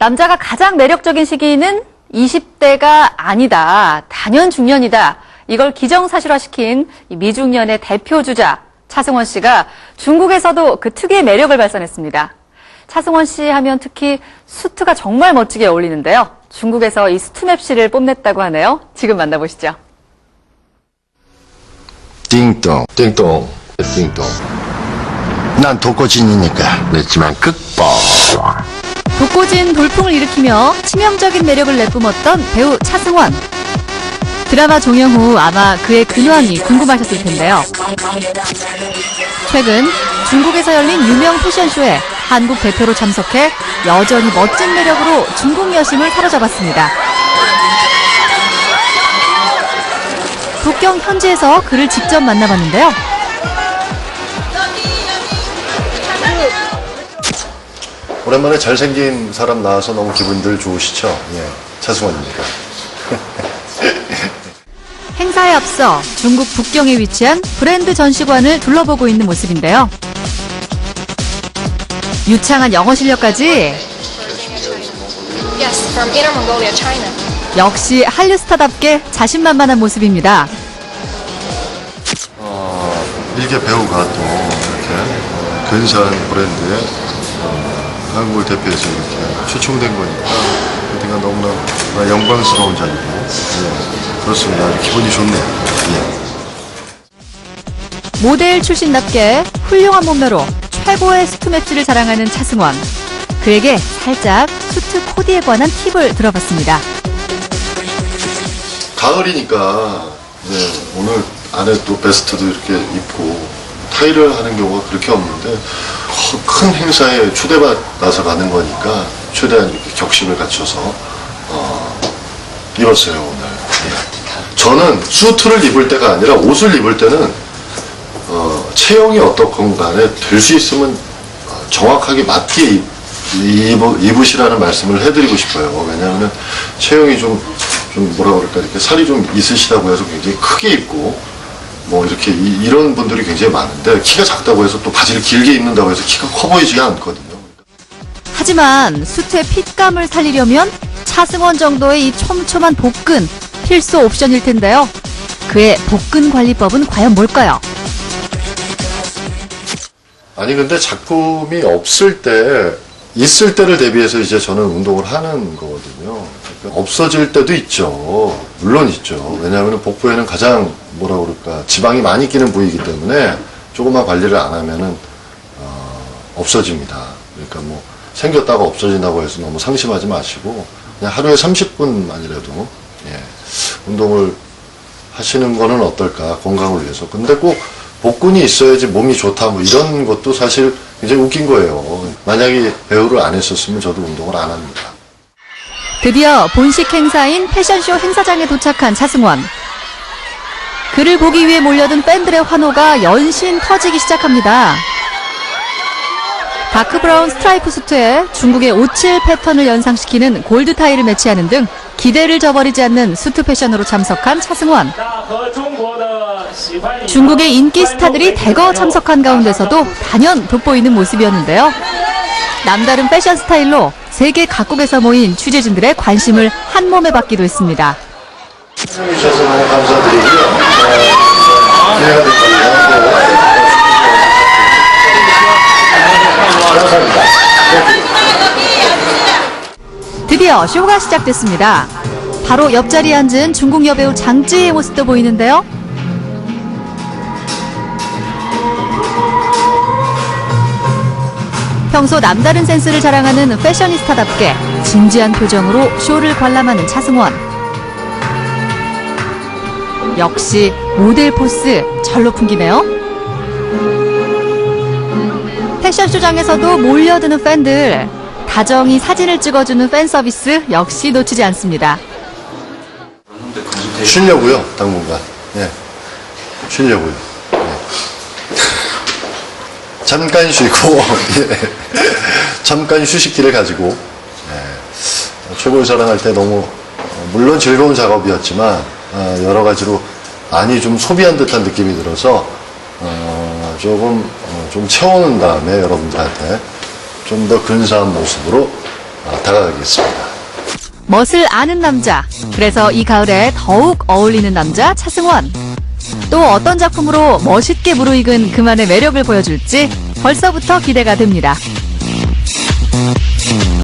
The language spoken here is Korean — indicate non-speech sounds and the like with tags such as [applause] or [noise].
남자가 가장 매력적인 시기는 20대가 아니다. 단연 중년이다. 이걸 기정사실화시킨 이 미중년의 대표 주자 차승원 씨가 중국에서도 그 특유의 매력을 발산했습니다. 차승원 씨 하면 특히 수트가 정말 멋지게 어울리는데요. 중국에서 이 수트맵 씨를 뽐냈다고 하네요. 지금 만나보시죠. 띵동, 띵동, 띵동. 난 독거진이니까 냈지만 끝버. 독고진 돌풍을 일으키며 치명적인 매력을 내뿜었던 배우 차승원. 드라마 종영 후 아마 그의 근황이 궁금하셨을 텐데요. 최근 중국에서 열린 유명 패션쇼에 한국 대표로 참석해 여전히 멋진 매력으로 중국 여심을 사로잡았습니다. 북경 현지에서 그를 직접 만나봤는데요. 오랜만에 잘생긴 사람 나와서 너무 기분들 좋으시죠? 예. 차승원입니다. [laughs] 행사에 앞서 중국 북경에 위치한 브랜드 전시관을 둘러보고 있는 모습인데요. 유창한 영어 실력까지 Yes, from Inner Mongolia, China. 역시 한류 스타답게 자신만만한 모습입니다. 어, 일개 배우가 또 이렇게 어, 근사한 브랜드에 어, 한국을 대표해서 이렇게 초청된 거니까 우리가 너무나 영광스러운 자리고 예. 그렇습니다. 기분이 좋네요. 예. 모델 출신답게 훌륭한 몸매로 최고의 수트 맵시를 자랑하는 차승원. 그에게 살짝 수트 코디에 관한 팁을 들어봤습니다. 가을이니까 네, 오늘 안에 또 베스트도 이렇게 입고 타이를 하는 경우가 그렇게 없는데 커- 큰 행사에 초대받아서 가는 거니까 최대한 이렇게 격식을 갖춰서 어, 입었어요 오늘. 예. 저는 수트를 입을 때가 아니라 옷을 입을 때는 어, 체형이 어떻건 간에 될 수 있으면 어, 정확하게 맞게 입, 입, 입으시라는 말씀을 해드리고 싶어요. 왜냐하면 체형이 좀, 좀 뭐라 그럴까, 이렇게 살이 좀 있으시다고 해서 굉장히 크게 입고, 뭐 이렇게 이, 런 분들이 굉장히 많은데, 키가 작다고 해서 또 바지를 길게 입는다고 해서 키가 커 보이지가 않거든요. 하지만 수트의 핏감을 살리려면 차승원 정도의 이 촘촘한 복근 필수 옵션일 텐데요. 그의 복근 관리법은 과연 뭘까요? 아니 근데 작품이 없을 때 있을 때를 대비해서 이제 저는 운동을 하는 거거든요. 없어질 때도 있죠. 물론 있죠. 왜냐하면 복부에는 가장 뭐라 그럴까 지방이 많이 끼는 부위이기 때문에 조금만 관리를 안 하면은 어, 없어집니다. 그러니까 뭐 생겼다가 없어진다고 해서 너무 상심하지 마시고 그냥 하루에 30분만이라도 예, 운동을 하시는 거는 어떨까 건강을 위해서 근데 꼭 복근이 있어야지 몸이 좋다 뭐 이런 것도 사실 굉장히 웃긴 거예요 만약에 배우를 안 했었으면 저도 운동을 안 합니다 드디어 본식 행사인 패션쇼 행사장에 도착한 차승원. 그를 보기 위해 몰려든 팬들의 환호가 연신 터지기 시작합니다. 다크브라운 스트라이프 수트에 중국의 57 패턴을 연상시키는 골드 타이를 매치하는 등 기대를 저버리지 않는 수트 패션으로 참석한 차승원. 중국의 인기 스타들이 대거 참석한 가운데서도 단연 돋보이는 모습이었는데요. 남다른 패션 스타일로 세계 각국에서 모인 취재진들의 관심을 한 몸에 받기도 했습니다. 해주셔서 너무 감사드리고요 어, 감사합니다 드디어 쇼가 시작됐습니다. 바로 옆자리에 앉은 중국 여배우 장쯔희의 모습도 보이는데요. 평소 남다른 센스를 자랑하는 패셔니스타답게 진지한 표정으로 쇼를 관람하는 차승원. 역시 모델 포스 절로 풍기네요. 패션쇼장에서도 몰려드는 팬들. 다정히 사진을 찍어주는 팬 서비스 역시 놓치지 않습니다. 쉬려고요 당분간 예 쉬려고요 예. 잠깐 쉬고 [laughs] 예. 잠깐 휴식기를 가지고 예. 최고의 사랑할 때 너무 어, 물론 즐거운 작업이었지만 어, 여러 가지로 많이 좀 소비한 듯한 느낌이 들어서 어, 조금 어, 좀 채워놓은 다음에 여러분들한테 좀 더 근사한 모습으로 어, 다가가겠습니다. 멋을 아는 남자. 그래서 이 가을에 더욱 어울리는 남자 차승원. 또 어떤 작품으로 멋있게 무르익은 그만의 매력을 보여줄지 벌써부터 기대가 됩니다.